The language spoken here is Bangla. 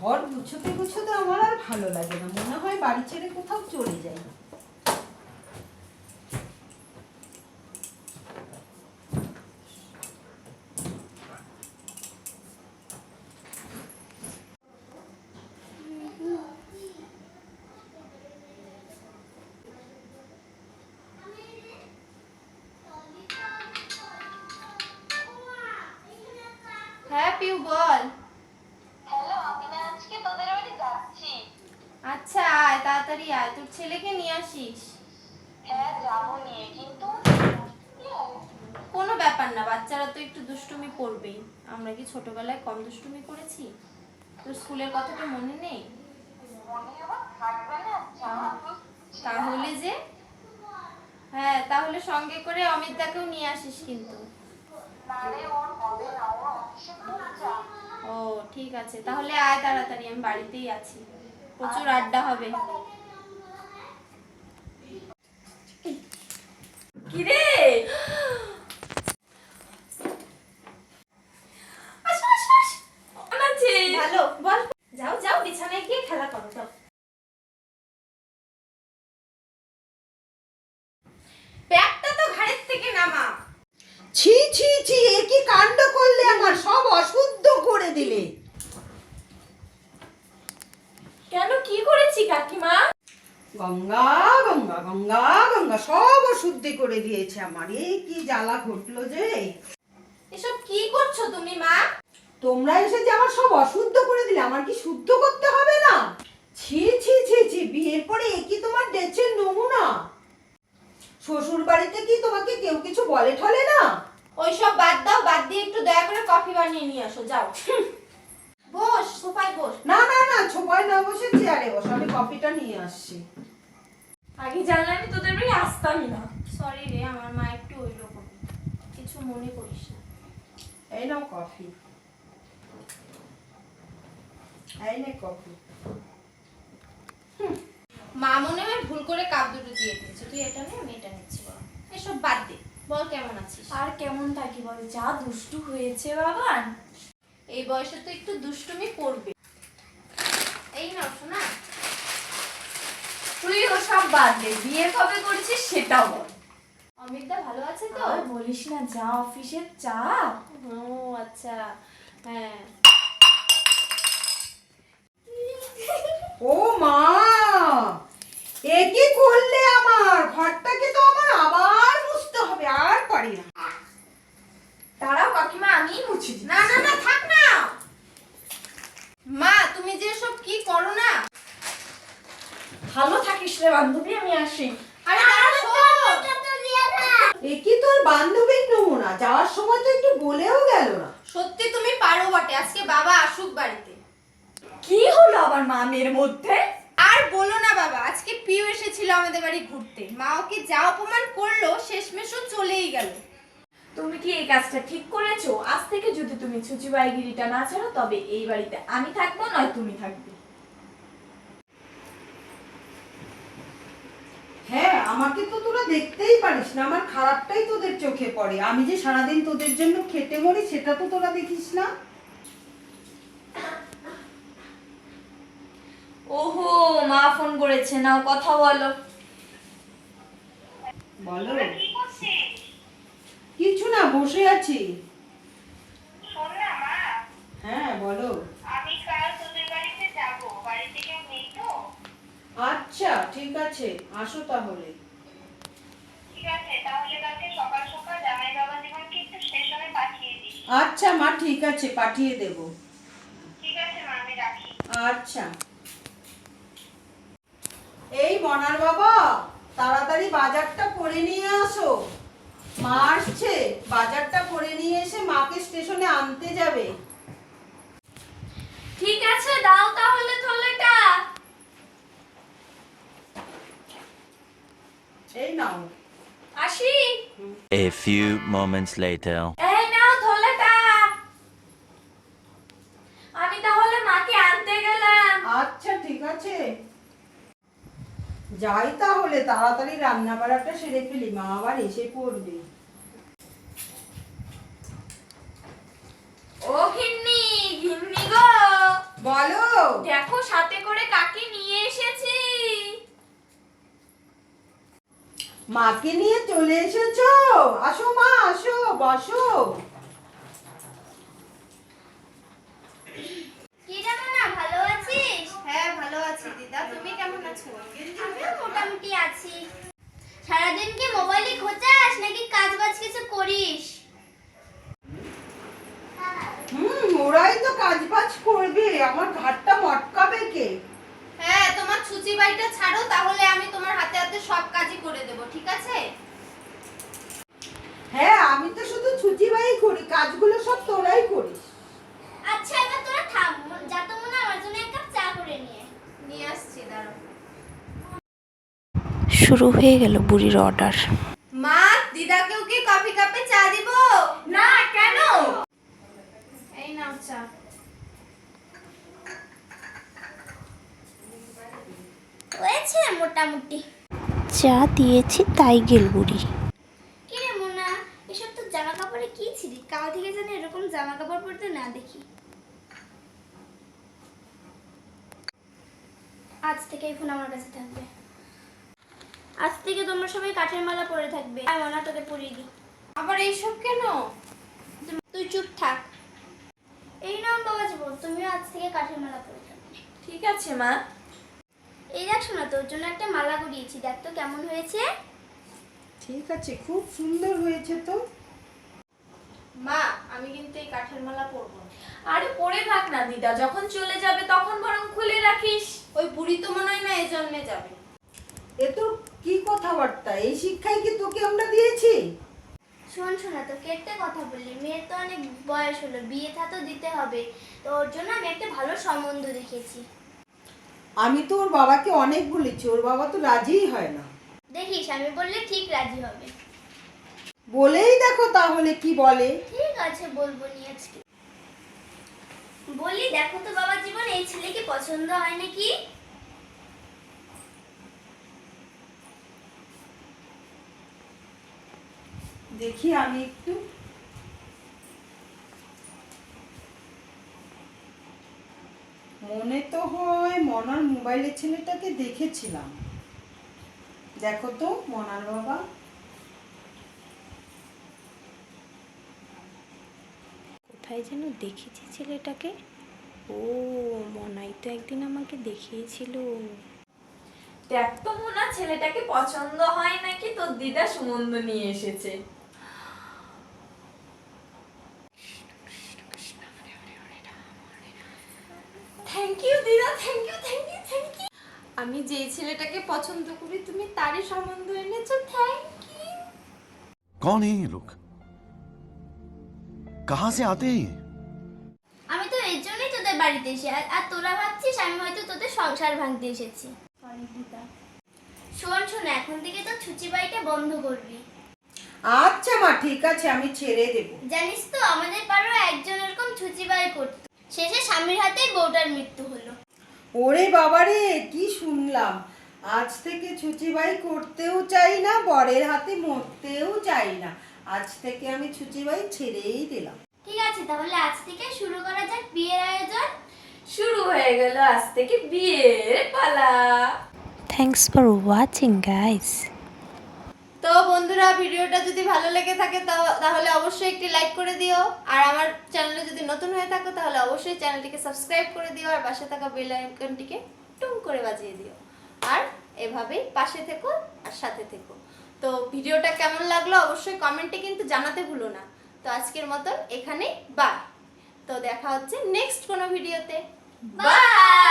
ঘর গুছোতে গুছোতে আমার আর ভালো লাগে না। মনে হয় বাড়ি ছেড়ে কোথাও চলে যাই। হ্যাঁ পিউ, বল। তাড়াতাড়ি আয় তোর ছেলেকে নিয়ে আসিস। হ্যাঁ যাব নিয়ে কিন্তু কোনো ব্যাপার না বাচ্চারা তো একটু দুষ্টুমি করবেই। আমরা কি ছোটবেলায় কম দুষ্টুমি করেছি? তোর স্কুলের কথাটা মনে নেই? তাহলে যে? হ্যাঁ তাহলে সঙ্গে করে অমিত দাকেও নিয়ে আসিস কিন্তু। ও ঠিক আছে। তাহলে আয় তাড়াতাড়ি আমি বাড়িতেই আছি। প্রচুর আড্ডা হবে। কিরে? আসো আসো আসো। কেমন আছিস? ভালো বল। যাও যাও বিছানায় গিয়ে খেলা করো যাও। ব্যাগটা তো ঘাড়ের থেকে নামা। ছি ছি ছি এ কি কাণ্ড করলে আমার? সব অশুদ্ধ করে দিলে। কেন কি করেছি কাকিমা? গঙ্গা গঙ্গা গঙ্গা সব অশুদ্ধি করে দিয়েছে আমার। এই কি জ্বালা ঘটলো যে? এসব কি করছ তুমি মা? তোমরা এসে যে আমার সব অশুদ্ধ করে দিলে আমার কি শুদ্ধ করতে হবে না? ছি ছি ছি ছি বিয়ের পরে এ কি তোমার ডেচের নমুনা? শ্বশুর বাড়িতে কি তোমাকে কেউ কিছু বলে ঠলে না? ওইসব বাদ দাও বাদ দিয়ে একটু দয়া করে কফি বানিয়ে নিয়ে আসো যাও। বস সোফায় বস। না না না ছোপায় না বসে চেয়ারে বস আমি কফিটা নিয়ে আসছি। আগে জানলে আমি তোদের বাড়ি আসতামই না। সরি রে আমার মা একটু ওই রকম কিছু মনে করিস না। এই নাও কফি। এই নে কফি। মা মনে হয় ভুল করে কাপ দুটো দিয়ে দিয়েছে। তুই এটা নে আমি এটা নিচ্ছি বল। এসব বাদ দে। বল কেমন আছিস? আর কেমন থাকি বল? যা দুষ্টু হয়েছে বাবান এই বয়সে তো একটু দুষ্টুমি করবে। এই নাও শোনা। তুই ওসব বাদ দে বিয়ে কবে করেছিস সেটাও বল। অমিতদা ভালো আছে তো? আর বলিস না যা অফিসের চাপ ও আচ্ছা হ্যাঁ। ও মা এ কি করলে আমার? ঘরটাকে তো আমার আবার মুছতে হবে আর পারি না। তারাও কাকিমা আমিই মুছি না না না না মা তুমি যে সব কি করো না ভালো থাকিস রে বান্ধবী আমি আসি। আরে এ কি তোর বান্ধবীর নমুনা? যাওয়ার সময় তো একটু বলেও গেল না। সত্যি তুমি পারো বটে আজকে বাবা আসুক বাড়িতে। কি হলো আবার মামের মধ্যে? আর বলো না বাবা আজকে পিউ এসেছিল আমাদের বাড়ি ঘুরতে। মা ওকে যা অপমান করল শেষমেশ চলেই গেল। তুমি কি এই কাজটা ঠিক করেছ? আজ থেকে যদি তুমি ছুচিবাইগিরিটা না ছাড়ো তবে এই বাড়িতে আমি থাকব নয় তুমি থাকবে। হ্যাঁ আমাকে তো তোরা দেখতেই পারিস না। আমার খারাপটাই তোদের চোখে পড়ে। আমি যে সারাদিন তোদের জন্য খেটে মরি সেটা তো তোরা দেখিস না। ওহো মা ফোন করেছে। নাও কথা বলো। বলো। কিছু না বসে আছি। না হ্যাঁ বলো আমি কাল তোদের বাড়িতে যাব বাড়িতে কেউ নেই তো আচ্ছা ঠিক আছে আসো তাহলে। ঠিক আছে তাহলে কালকে সকাল সকাল জামাই বাবা জীবনকে একটু স্টেশনে পাঠিয়ে দিস আচ্ছা মা ঠিক আছে পাঠিয়ে দেব। ঠিক আছে মা আমি রাখি। আচ্ছা। এই মনার বাবা তাড়াতাড়ি বাজারটা করে নিয়ে আসো। মা আসছে বাজারটা করে নিয়ে এসে মাকে স্টেশনে আনতে যাবে। ঠিক আছে দাও তাহলে থলেটা। এই নাও। আসি। A few moments later. এই নাও থলেটা। আমি তাহলে মাকে আনতে গেলাম। আচ্ছা ঠিক আছে। যাই তাহলে তাড়াতাড়ি রান্না বাড়াটা সেরে ফেলি। মা আবার এসে পড়বে। ও ঘিন্নি ঘিন্নি গো। বলো। দেখো সাথে করে কাকে নিয়ে এসেছি মাকে নিয়ে চলে এসেছ? আসো মা আসো বসো কি জানো না ভালো আছিস হ্যাঁ ভালো আছি দিদা তুমি কেমন আছো আমিও মোটামুটি আছি সারাদিন কি মোবাইলে খোঁচাস নাকি কাজ বাজ কিছু করিস হুম ওরাই তো কাজ বাজ করবে আমার ঘাটটা মটকাবে কে ছুচি বাড়িটা ছাড়ো তাহলে আমি তোমার হাতে হাতে সব কাজই করে দেবো ঠিক আছে? হ্যাঁ আমি তো শুধু ছুটিবাই করি কাজগুলো সব তোরাই করিস। আচ্ছা এবার তোরা থাম যা তো মনে হয় আমার জন্য এক কাপ চা করে নিয়ে। নিয়ে আসছি দাঁড়াও। শুরু হয়ে গেল বুড়ির অর্ডার মা দিদাকেও কি কফি কাপে চা দিব না কেন এই নাও চা হয়েছে মোটামুটি? চা দিয়েছি তাই গেল বুড়ি। কি মোনা এসব তো জামা কাপড়ে কি ছিলি? কাল থেকে জানি এরকম জামা কাপড় পরতে না দেখি। আজ থেকে এই ফোন আমার কাছে থাকবে। আজ থেকে তোমরা সবাই কাঠের মালা পরে থাকবে। আর মোনা তোকে পরিয়ে দিই। আবার এইসব কেন? তুই চুপ থাক। এই নাম বাবা জীবন তুমিও আজ থেকে কাঠের মালা পরে থাকবে। ঠিক আছে মা। এই দেখ শোনা তোর জন্য একটা মালা গড়িয়েছি দেখ তো কেমন হয়েছে। ঠিক আছে খুব সুন্দর হয়েছে তো। মা আমি কিন্তু এই কাঠের মালা পরবো। আরে পরে থাক না দিদা যখন চলে যাবে তখন বরং খুলে রাখিস। ওই বুড়ি তো মনে হয় না এই জন্মে যাবে। এ তো কি কথাবার্তা এই শিক্ষাই কি তোকে আমরা দিয়েছি? শোন শোনা তো কেটে কথা বললি মেয়ের তো অনেক বয়স হলো বিয়ে থা তো দিতে হবে। তো ওর জন্য আমি একটা ভালো সম্বন্ধ দেখেছি। আমি তো ওর বাবাকে অনেক বলেছি ওর বাবা তো রাজিই হয় না। দেখিস আমি বললে ঠিক রাজি হবে। বলেই দেখো তাহলে কি বলে। ঠিক আছে বলব নি আজকে। বলি দেখো তো বাবা জীবন এই ছেলেকে পছন্দ হয় নাকি? দেখি আমি একটু মনে তো হয় মনার মোবাইলের ছেলেটাকে দেখেছিলাম। দেখো তো মনার বাবা। কোথায় যেন দেখেছি ছেলেটাকে? ও মনাই তো একদিন আমাকে দেখিয়েছিল। দেখ তো মোনা ছেলেটাকে পছন্দ হয় নাকি? তোর দিদা সুমন্দ নিয়ে এসেছে থ্যাংক ইউ দিদা thank you thank you thank you আমি যেই ছেলেটাকে পছন্দ করি তুমি তারই সম্বন্ধ এনেছো থ্যাংক ইউ कौन है ये लोग कहां से आते हैं ये আমি তো এর জন্যই তোদের বাড়িতে এসে আর আর তোরা ভাবছিস আমি হয়তো তোদের সংসার ভাঙতে এসেছি শোন শোন এখন থেকে তো ছুচি বাড়িটা বন্ধ করবি আচ্ছা মা ঠিক আছে আমি ছেড়ে দেবো জানিস তো আমাদের পাড়াও একজন এরকম ছুচি বাড়ি করতো শেষে স্বামীর হাতেই বউটার মৃত্যু হলো ওরে বাবারে কি শুনলাম। আজ থেকে ছুচিবাই করতেও চাই না বরের হাতে মরতেও চাই না। আজ থেকে আমি ছুচিবাই ছেড়েই দিলাম। ঠিক আছে তাহলে আজ থেকে শুরু করা যাক বিয়ের আয়োজন। শুরু হয়ে গেল আজ থেকে বিয়ের পালা। থ্যাংকস ফর ওয়াচিং গাইস তো বন্ধুরা, ভিডিওটা যদি ভালো লেগে থাকে তাহলে অবশ্যই একটি লাইক করে দিও। আর আমার চ্যানেলে যদি নতুন হয়ে থাকো, তাহলে অবশ্যই চ্যানেলটিকে সাবস্ক্রাইব করে দিও আর পাশে থাকা বেল আইকনটিকে টুং করে বাজিয়ে দিও। আর এভাবেই পাশে থেকো আর সাথে থেকো। তো ভিডিওটা কেমন লাগল অবশ্যই কমেন্টে কিন্তু জানাতে ভুলো না। তো আজকের মতন এখানেই বাই তো দেখা হচ্ছে নেক্সট কোনো ভিডিওতে বাই